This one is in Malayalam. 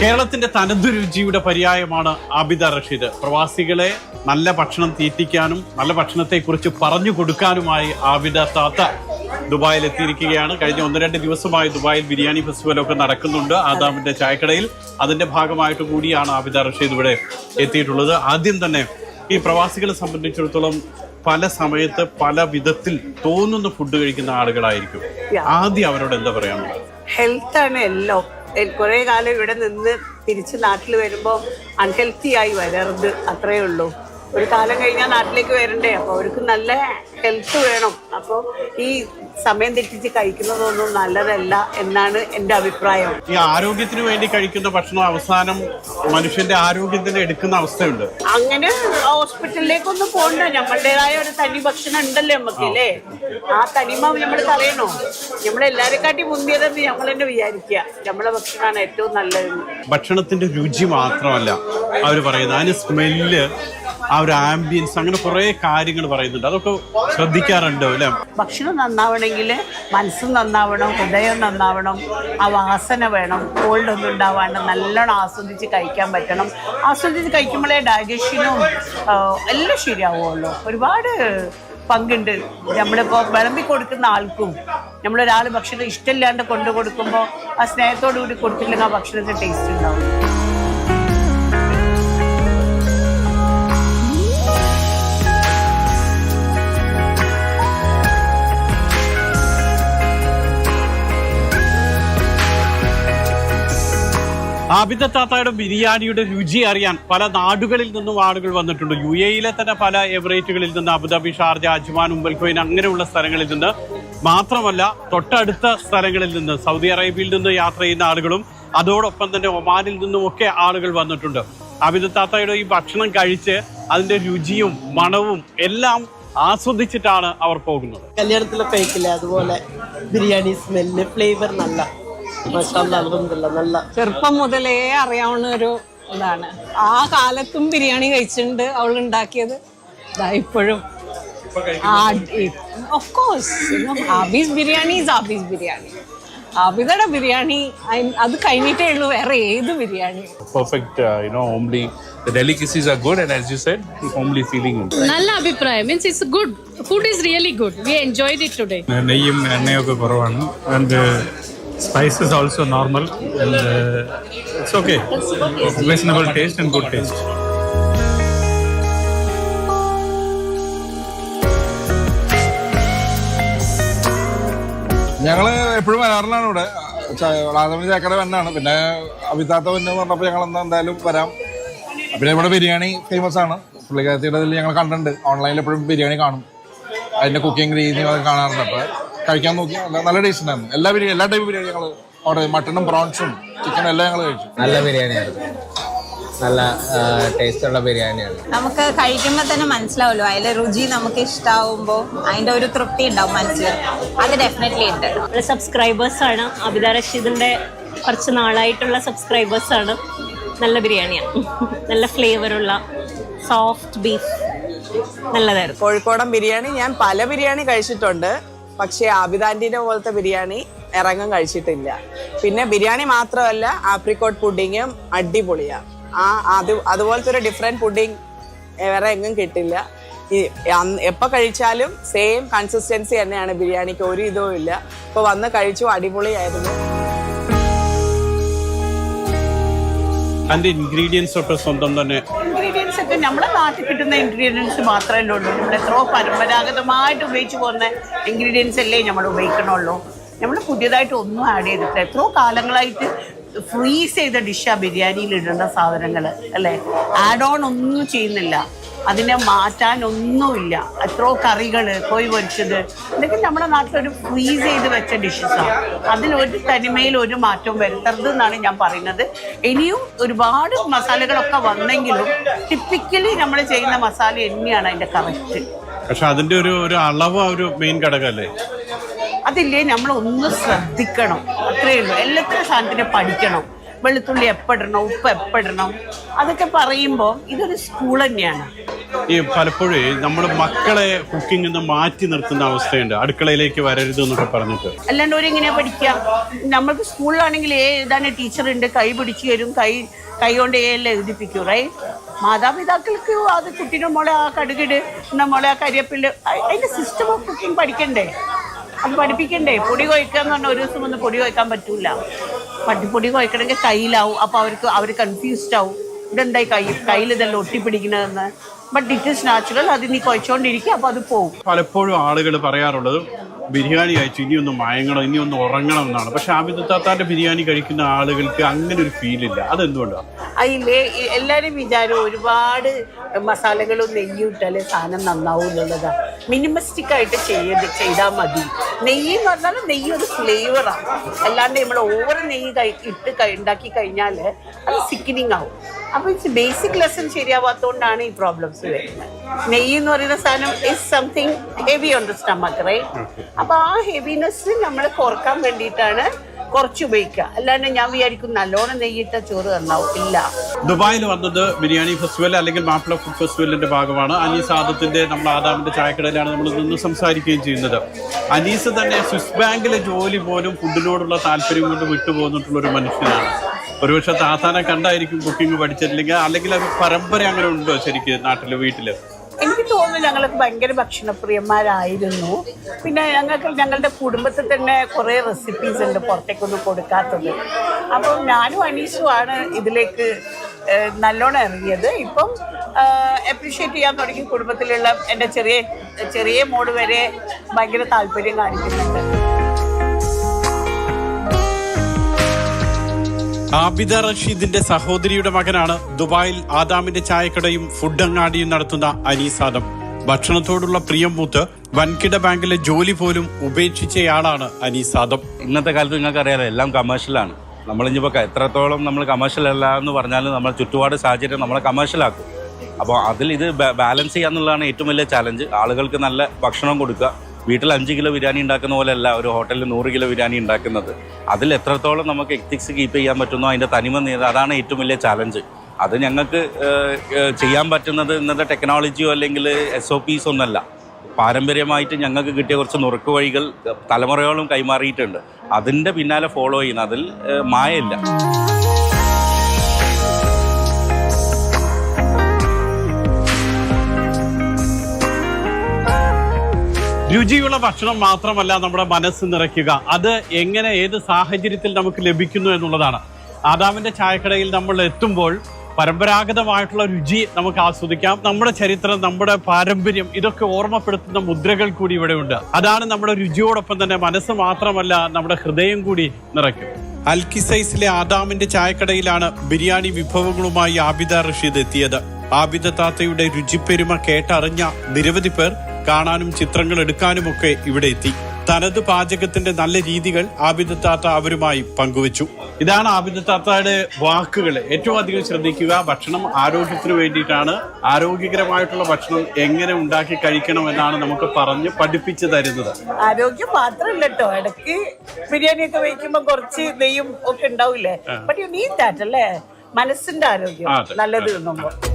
കേരളത്തിന്റെ തനതു രുചിയുടെ പര്യായമാണ് ആബിദ റഷീദ്. പ്രവാസികളെ നല്ല ഭക്ഷണം തീറ്റിക്കാനും നല്ല ഭക്ഷണത്തെക്കുറിച്ച് പറഞ്ഞു കൊടുക്കാനുമായി ആബിദ താത്ത ദുബായിൽ എത്തിയിരിക്കുകയാണ്. കഴിഞ്ഞ ഒന്ന് രണ്ട് ദിവസമായി ദുബായിൽ ബിരിയാണി ഫെസ്റ്റിവലൊക്കെ നടക്കുന്നുണ്ട്. ആദാമിന്റെ ചായക്കടയിൽ അതിന്റെ ഭാഗമായിട്ട് കൂടിയാണ് ആബിദ റഷീദ് ഇവിടെ എത്തിയിട്ടുള്ളത്. ആദ്യം തന്നെ ഈ പ്രവാസികളെ സംബന്ധിച്ചിടത്തോളം പല സമയത്ത് പല വിധത്തിൽ തോന്നുന്ന ഫുഡ് കഴിക്കുന്ന ആളുകളായിരിക്കും. ആദ്യം അവരോട് എന്താ പറയാനുള്ളത്? ഹെൽത്താണ് എല്ലാം. കുറെ കാലം ഇവിടെ നിന്ന് തിരിച്ച് നാട്ടിൽ വരുമ്പോൾ അൺഹെൽത്തി ആയി വരരുത് അത്രയേ ഉള്ളൂ. ഒരു കാലം കഴിഞ്ഞാൽ നാട്ടിലേക്ക് വരണ്ടേ? അപ്പോൾ അവർക്ക് നല്ല ഹെൽത്ത് വേണം. അപ്പോൾ ഈ സമയം തെറ്റിച്ച് കഴിക്കുന്നതൊന്നും നല്ലതല്ല എന്നാണ് എന്റെ അഭിപ്രായം. ഈ ആരോഗ്യത്തിന് വേണ്ടി കഴിക്കുന്ന ഭക്ഷണം അവസാനം മനുഷ്യന്റെ ആരോഗ്യത്തിന് എടുക്കുന്ന അവസ്ഥയുണ്ട്. അങ്ങനെ ഹോസ്പിറ്റലിലേക്കൊന്നും പോകണ്ട നമ്മളുടേതായ ഒരു തനി ഭക്ഷണം ഉണ്ടല്ലോ നമുക്ക് അല്ലേ ആ തനിമ നമ്മൾ കളയണോ നമ്മളെല്ലാവരെ കാട്ടി മുന്തിയതെന്ന് നമ്മൾ തന്നെ വിചാരിക്കുക നമ്മളെ ഭക്ഷണമാണ് ഏറ്റവും നല്ലത് ഭക്ഷണത്തിന്റെ രുചി മാത്രമല്ല അവർ പറയുന്നത്. അതിന് സ്മെല്ല് ആ ഒരു ആംബിയൻസ് അങ്ങനെ കുറെ കാര്യങ്ങൾ പറയുന്നുണ്ട്. അതൊക്കെ ശ്രദ്ധിക്കാറുണ്ടോ അല്ലെ? ഭക്ഷണം നന്നാവണമെങ്കിൽ മനസ്സ് നന്നാവണം ഹൃദയം നന്നാവണം ആ വാസന വേണം കോൾഡ് ഒന്നും ഉണ്ടാവാണ്ട് നല്ലോണം ആസ്വദിച്ച് കഴിക്കാൻ പറ്റണം. ആസ്വദിച്ച് കഴിക്കുമ്പോഴേ ഡൈജഷനും എല്ലാം ശരിയാവുമല്ലോ ഒരുപാട് പങ്കുണ്ട്. നമ്മളിപ്പോൾ വിളമ്പി കൊടുക്കുന്ന ആൾക്കും നമ്മളൊരാൾ ഭക്ഷണം ഇഷ്ടമില്ലാണ്ട് കൊണ്ടു കൊടുക്കുമ്പോൾ ആ സ്നേഹത്തോടു കൂടി കൊടുത്തില്ലെങ്കിൽ ആ ഭക്ഷണത്തിന് ടേസ്റ്റ് ഉണ്ടാവും ആബിദ താത്തയുടെ ബിരിയാണിയുടെ രുചി അറിയാൻ പല നാടുകളിൽ നിന്നും ആളുകൾ വന്നിട്ടുണ്ട്. യു എയിലെ തന്നെ പല എമിറേറ്റുകളിൽ നിന്ന് അബുദാബി ഷാർജ അജ്മാൻ ഉമ്പൽഖോയിൻ അങ്ങനെയുള്ള സ്ഥലങ്ങളിൽ നിന്ന് മാത്രമല്ല തൊട്ടടുത്ത സ്ഥലങ്ങളിൽ നിന്ന് സൗദി അറേബ്യയിൽ നിന്ന് യാത്ര ചെയ്യുന്ന ആളുകളും അതോടൊപ്പം തന്നെ ഒമാനിൽ നിന്നും ഒക്കെ ആളുകൾ വന്നിട്ടുണ്ട്. അബിദ താത്തയുടെ ഈ ഭക്ഷണം കഴിച്ച് അതിന്റെ രുചിയും മണവും എല്ലാം ആസ്വദിച്ചിട്ടാണ് അവർ പോകുന്നത്. കല്യാണത്തിലെ കഴിക്കില്ലേ? അതുപോലെ ബിരിയാണി സ്മെല്ല് ഫ്ലേവർ നല്ല. നല്ല ചെറുപ്പം മുതലേ അറിയാവുന്ന ഒരു ഇതാണ്. ആ കാലത്തും ബിരിയാണി കഴിച്ചിട്ടുണ്ട് അവൾ ഉണ്ടാക്കിയത്. ദാ ഇപ്പോഴും. Of course Abi's biryani is Abi's biryani. ആബിദയുടെ biryani അത് കഴിഞ്ഞിട്ടേ ഉള്ളൂ വേറെ ഏത് biryani? Perfect you know know, the The delicacies are good, and as you said, homely feeling. ഉണ്ട്. നല്ല അഭിപ്രായം. Means it's good food is really good we enjoyed it today നെയ്യും എണ്ണയൊക്കെ കുറവാണ്. And spices normal and uh, it's okay reasonable taste and good taste. ഞങ്ങൾ എപ്പോഴും വരാറിലാണ് ഇവിടെ. റാതമണി ചാക്കട വന്നാണ്. പിന്നെ അഭിതാത്ത വന്നു പറഞ്ഞപ്പോൾ ഞങ്ങൾ എന്താ എന്തായാലും വരാം. പിന്നെ ഇവിടെ ബിരിയാണി ഫേമസ് ആണ്. പുള്ളിക്കാരത്തിയുടെ ഇതിൽ ഞങ്ങൾ കണ്ടിട്ടുണ്ട്. ഓൺലൈനിൽ എപ്പോഴും ബിരിയാണി കാണും. അതിന്റെ കുക്കിംഗ് രീതി അതൊക്കെ കാണാറുണ്ട്. അപ്പോൾ കഴിക്കാൻ നോക്കി. നല്ല- നല്ല ടേസ്റ്റ് ഉണ്ടായിരുന്നു. എല്ലാ ബിരിയാണി എല്ലാ ടൈപ്പ് ബിരിയാണി ഞങ്ങൾ അവിടെ മട്ടണും പ്രോൺസും ചിക്കനും എല്ലാം ഞങ്ങൾ കഴിച്ചു. നല്ല ബിരിയാണിയായിരുന്നു. നല്ല ടേസ്റ്റ് ഉള്ള ബിരിയാണിയാണ്. നമുക്ക് കഴിക്കുമ്പോൾ തന്നെ മനസ്സിലാവുമല്ലോ. അതിലെ രുചി നമുക്ക് ഇഷ്ടാവുമ്പോൾ അതിന്റെ ഒരു തൃപ്തി ഉണ്ടാവും മനസ്സിൽ അത് ഡെഫിനറ്റ്ലി ഉണ്ട്. നമ്മുടെ സബ്സ്ക്രൈബേഴ്സ് ആണ്. അബിത റഷീദിന്റെ കുറച്ച് നാളായിട്ടുള്ള സബ്സ്ക്രൈബേഴ്സ് ആണ്. നല്ല ബിരിയാണിയാണ് നല്ല ഫ്ലേവറുള്ള സോഫ്റ്റ് ബീഫ് നല്ലതായിരുന്നു. കോഴിക്കോടൻ ബിരിയാണി ഞാൻ പല ബിരിയാണി കഴിച്ചിട്ടുണ്ട്. പക്ഷേ ആബിദാന്റീന്റെ പോലത്തെ ബിരിയാണി ഇറങ്ങും കഴിച്ചിട്ടില്ല. പിന്നെ ബിരിയാണി മാത്രമല്ല ആപ്രിക്കോട്ട് പുഡിങ്ങും അടിപൊളിയാണ് ആ അത് അതുപോലത്തെ ഒരു ഡിഫറെന്റ് പുഡിങ് വേറെ എങ്ങും കിട്ടില്ല. ഈ എപ്പോൾ കഴിച്ചാലും സെയിം കൺസിസ്റ്റൻസി തന്നെയാണ് ബിരിയാണിക്ക് ഒരു ഇതും ഇല്ല. ഇപ്പോൾ വന്ന് കഴിച്ചു അടിപൊളിയായിരുന്നു. അതിന്റെ ഇൻഗ്രീഡിയൻസ് ഒക്കെ സ്വന്തം തന്നെ ഇൻഗ്രീഡിയൻസ് ഒക്കെ നമ്മുടെ നാട്ടിൽ കിട്ടുന്ന ഇൻഗ്രീഡിയൻസ് മാത്രമേ ഉള്ളൂ. നമ്മൾ എത്രയോ പരമ്പരാഗതമായിട്ട് ഉപയോഗിച്ച് പോകുന്ന ഇൻഗ്രീഡിയൻസ് അല്ലേ നമ്മൾ ഉപയോഗിക്കണുള്ളൂ. നമ്മൾ പുതിയതായിട്ട് ഒന്നും ആഡ് ചെയ്തിട്ടില്ല. എത്രയോ കാലങ്ങളായിട്ട് ഫ്രീസ് ചെയ്ത ഡിഷാ ബിരിയാണിയിൽ ഇടുന്ന സാധനങ്ങൾ അല്ലേ? ആഡ് ഓൺ ഒന്നും ചെയ്യുന്നില്ല. അതിനെ മാറ്റാൻ ഒന്നുമില്ല എത്രയോ കറികൾ കോഴി പൊരിച്ചത്. ഇതൊക്കെ നമ്മുടെ നാട്ടിലൊരു ഫ്രീസ് ചെയ്ത് വെച്ച ഡിഷസാണ് അതിലൊരു തനിമയിൽ ഒരു മാറ്റവും വരുത്തരുത് എന്നാണ് ഞാൻ പറയുന്നത്. ഇനിയും ഒരുപാട് മസാലകളൊക്കെ വന്നെങ്കിലും ടിപ്പിക്കലി നമ്മൾ ചെയ്യുന്ന മസാല തന്നെയാണ് അതിന്റെ കറക്റ്റ് പക്ഷെ അതിന്റെ ഒരു ഒരു അളവ് ഒരു മെയിൻ ഘടകമല്ലേ അതില്ലേ? നമ്മൾ ഒന്ന് ശ്രദ്ധിക്കണം. അത്രയേ ഉള്ളൂ. എല്ലാത്തിനും സാധനത്തിനെ പഠിക്കണം. വെളുത്തുള്ളി എപ്പിടണം ഉപ്പ് എപ്പിടണം? അതൊക്കെ പറയുമ്പോൾ ഇതൊരു സ്കൂൾ തന്നെയാണ്. ഈ പലപ്പോഴും നമ്മൾ മക്കളെ കുക്കിംഗ് നിന്ന് മാറ്റി നിർത്തുന്ന അവസ്ഥയുണ്ട്. അടുക്കളയിലേക്ക് വരരുത് എന്നൊക്കെ പറഞ്ഞിട്ട്. അല്ലാണ്ട് ഇങ്ങനെ പഠിക്കുക നമ്മൾക്ക് സ്കൂളിലാണെങ്കിൽ ഏതാണ് ടീച്ചർ ഉണ്ട്? കൈ പിടിച്ചു തരും. കൈ കൈ കൊണ്ട് ഏല്ലാം എഴുതിപ്പിക്കൂ റൈറ്റ് മാതാപിതാക്കൾക്ക് അത് കുട്ടീന്റെ മോളെ ആ കടുകിട് എന്നാ മോളെ ആ കരിയപ്പിൽ അതിന്റെ സിസ്റ്റം ഓഫ് കുക്കിംഗ് പഠിക്കണ്ടേ? അത് പഠിപ്പിക്കണ്ടേ? പൊടി കുഴക്കുക എന്ന് പറഞ്ഞാൽ ഒരു ദിവസം ഒന്ന് പൊടി കുഴക്കാൻ പറ്റൂല. പട്ടി പൊടി കുഴക്കണമെങ്കിൽ കയ്യിലാവും. അപ്പോൾ അവർക്ക് അവർ കൺഫ്യൂസ്ഡ് ആവും. ഇതെന്തായി കൈ കയ്യിൽ ഇതെല്ലാം ഒട്ടിപ്പിടിക്കണതെന്ന് ബട്ട് ഇറ്റ് ഈസ് നാച്ചുറൽ അത് നീ കുഴച്ചോണ്ടിരിക്കും അപ്പോൾ അത് പോകും പലപ്പോഴും ആളുകൾ പറയാറുള്ളത് ബിരിയാണി കഴിച്ചു ഇനി ഒന്ന് മയങ്ങണം ഇനി ഒന്ന് ഉറങ്ങണം എന്നാണ്. പക്ഷെ ആമിദത്താത്താന്റെ ബിരിയാണി കഴിക്കുന്ന ആളുകൾക്ക് അങ്ങനെ ഒരു ഫീൽ ഇല്ല. അതെന്തുകൊണ്ടാണ് എന്തുകൊണ്ടാണ് എല്ലാരും വിചാരം ഒരുപാട് മസാലകളും നെയ്യും ഇട്ടാലേ സാധനം നന്നാവും എന്നുള്ളതാ. മിനിമസ്റ്റിക് ആയിട്ട് ചെയ്ത് ചെയ്താൽ മതി. നെയ്യ് എന്ന് പറഞ്ഞാൽ നെയ്യ് ഒരു ഫ്ലേവറാണ് അല്ലാണ്ട് നമ്മൾ ഓവർ നെയ്യ് ഇട്ട് ഉണ്ടാക്കി കഴിഞ്ഞാൽ അത് സിക്കനിങ് ആവും. അപ്പൊ ഇറ്റ്സ് ബേസിക് ലെസൺ ശരിയാവാത്തതുകൊണ്ടാണ് ഈ പ്രോബ്ലംസ് വരുന്നത്. നെയ്യ് എന്ന് പറയുന്ന സാധനം is something heavy on the stomach right അപ്പൊ ആ ഹെവിനെസ് നമ്മൾ കുറയ്ക്കാൻ വേണ്ടിയിട്ടാണ് കുറച്ച് ഉപയോഗിക്കുക. അല്ലാണ്ട് ഞാൻ വിചാരിക്കും നല്ലോണം നെയ്യിട്ട ചോറ് തന്നാവും ഇല്ല ദുബായിൽ വന്നത് ബിരിയാണി ഫെസ്റ്റിവൽ അല്ലെങ്കിൽ മാപ്പിള ഫുഡ് ഫെസ്റ്റിവലിന്റെ ഭാഗമാണ്. അനീസ് ആദത്തിന്റെ നമ്മൾ ആദാമിന്റെ ചായക്കടയിലാണ് നമ്മൾ നിന്ന് സംസാരിക്കുകയും ചെയ്യുന്നത്. അനീസ് തന്നെ സ്വിസ് ബാങ്കിലെ ജോലി പോലും ഫുഡിനോടുള്ള താല്പര്യം കൊണ്ട് വിട്ടുപോന്നിട്ടുള്ള ഒരു മനുഷ്യനാണ്. ഒരുപക്ഷെ താത്താനെ കണ്ടായിരിക്കും കുക്കിംഗ് പഠിച്ചിട്ടില്ലെങ്കിൽ അല്ലെങ്കിൽ അത് പരമ്പര അങ്ങനെ ഉണ്ടോ ശരിക്കും നാട്ടിൽ വീട്ടിൽ? എനിക്ക് തോന്നുന്നു ഞങ്ങൾക്ക് ഭയങ്കര ഭക്ഷണപ്രിയന്മാരായിരുന്നു. പിന്നെ ഞങ്ങൾക്ക് ഞങ്ങളുടെ കുടുംബത്തിൽ തന്നെ കുറേ റെസിപ്പീസ് ഉണ്ട് പുറത്തേക്കൊന്നും കൊടുക്കാത്തത്. അപ്പം ഞാനും അനീഷുമാണ് ഇതിലേക്ക് നല്ലോണം ഇറങ്ങിയത്. ഇപ്പം അപ്രീഷിയേറ്റ് ചെയ്യാൻ തുടങ്ങി കുടുംബത്തിലുള്ള എന്റെ ചെറിയ ചെറിയ മോഡ് വരെ ഭയങ്കര താല്പര്യം കാണിക്കുന്നുണ്ട്. ആബിദ റഷീദിന്റെ സഹോദരിയുടെ മകനാണ് ദുബായിൽ ആദാമിന്റെ ചായക്കടയും ഫുഡ് അങ്ങാടിയും നടത്തുന്ന അനീസ് ആദം ഭക്ഷണത്തോടുള്ള പ്രിയം മൂത്ത് വൻകിട ബാങ്കിലെ ജോലി പോലും ഉപേക്ഷിച്ചയാളാണ് അനീസ് ആദം ഇന്നത്തെ കാലത്ത് നിങ്ങൾക്ക് അറിയാലോ എല്ലാം കമേഴ്ഷ്യലാണ് നമ്മളിഞ്ഞിപ്പോൾ എത്രത്തോളം നമ്മൾ കമേഴ്ഷ്യൽ അല്ല എന്ന് പറഞ്ഞാലും നമ്മൾ ചുറ്റുപാട് സാഹചര്യം നമ്മളെ കമേഴ്ഷ്യലാക്കും അപ്പോൾ അതിൽ ഇത് ബാലൻസ് ചെയ്യാന്നുള്ളതാണ് ഏറ്റവും വലിയ ചാലഞ്ച് ആളുകൾക്ക് നല്ല ഭക്ഷണം കൊടുക്കുക. വീട്ടിൽ അഞ്ച് കിലോ ബിരിയാണി ഉണ്ടാക്കുന്ന പോലെയല്ല ഒരു ഹോട്ടലിൽ നൂറ് കിലോ ബിരിയാണി ഉണ്ടാക്കുന്നത്. അതിൽ എത്രത്തോളം നമുക്ക് എത്തിക്സ് കീപ്പ് ചെയ്യാൻ പറ്റുന്നോ അതിന്റെ തനിമ അതാണ് ഏറ്റവും വലിയ ചാലഞ്ച് അത് ഞങ്ങൾക്ക് ചെയ്യാൻ പറ്റുന്നത് ഇന്നത്തെ ടെക്നോളജിയോ അല്ലെങ്കിൽ എസ് ഒ പീസ് ഒന്നല്ല പാരമ്പര്യമായിട്ട് ഞങ്ങൾക്ക് കിട്ടിയ കുറച്ച് നുറുക്ക് വഴികൾ തലമുറയോളം കൈമാറിയിട്ടുണ്ട്. അതിന്റെ പിന്നാലെ ഫോളോ ചെയ്യുന്ന അതിൽ മായയില്ല. രുചിയുള്ള ഭക്ഷണം മാത്രമല്ല നമ്മുടെ മനസ്സ് നിറയ്ക്കുക. അത് എങ്ങനെ ഏത് സാഹചര്യത്തിൽ നമുക്ക് ലഭിക്കുന്നു എന്നുള്ളതാണ്. ആദാമിന്റെ ചായക്കടയിൽ നമ്മൾ എത്തുമ്പോൾ പരമ്പരാഗതമായിട്ടുള്ള രുചി നമുക്ക് ആസ്വദിക്കാം. നമ്മുടെ ചരിത്രം നമ്മുടെ പാരമ്പര്യം ഇതൊക്കെ ഓർമ്മപ്പെടുത്തുന്ന മുദ്രകൾ കൂടി ഇവിടെ ഉണ്ട്. അതാണ് നമ്മുടെ രുചിയോടൊപ്പം തന്നെ മനസ്സ് മാത്രമല്ല നമ്മുടെ ഹൃദയം കൂടി നിറയ്ക്കും. അൽക്കിസൈസിലെ ആദാമിന്റെ ചായക്കടയിലാണ് ബിരിയാണി വിഭവങ്ങളുമായി ആബിദ റഷീദ് എത്തിയത്. ആബിദ താത്തയുടെ രുചിപ്പെരുമ കേട്ടറിഞ്ഞ നിരവധി പേർ കാണാനും ചിത്രങ്ങൾ എടുക്കാനുമൊക്കെ ഇവിടെ എത്തി. തനത് പാചകത്തിന്റെ നല്ല രീതികൾ ആബിദ താത്ത അവരുമായി പങ്കുവച്ചു. ഇതാണ് ആബിദ താത്തയുടെ വാക്കുകൾ. ഏറ്റവും അധികം ശ്രദ്ധിക്കുക ഭക്ഷണം ആരോഗ്യത്തിന് വേണ്ടിയിട്ടാണ്. ആരോഗ്യകരമായിട്ടുള്ള ഭക്ഷണം എങ്ങനെ ഉണ്ടാക്കി കഴിക്കണം എന്നാണ് നമുക്ക് പറഞ്ഞ് പഠിപ്പിച്ചു തരുന്നത്. ആരോഗ്യം മാത്രമല്ല കേട്ടോ ഇടയ്ക്ക് ബിരിയാണി ഒക്കെ വയ്ക്കുമ്പോ കുറച്ച് നെയ്യും ഒക്കെ ഉണ്ടാവില്ലേ? മനസ്സിന്റെ ആരോഗ്യം നല്ലത്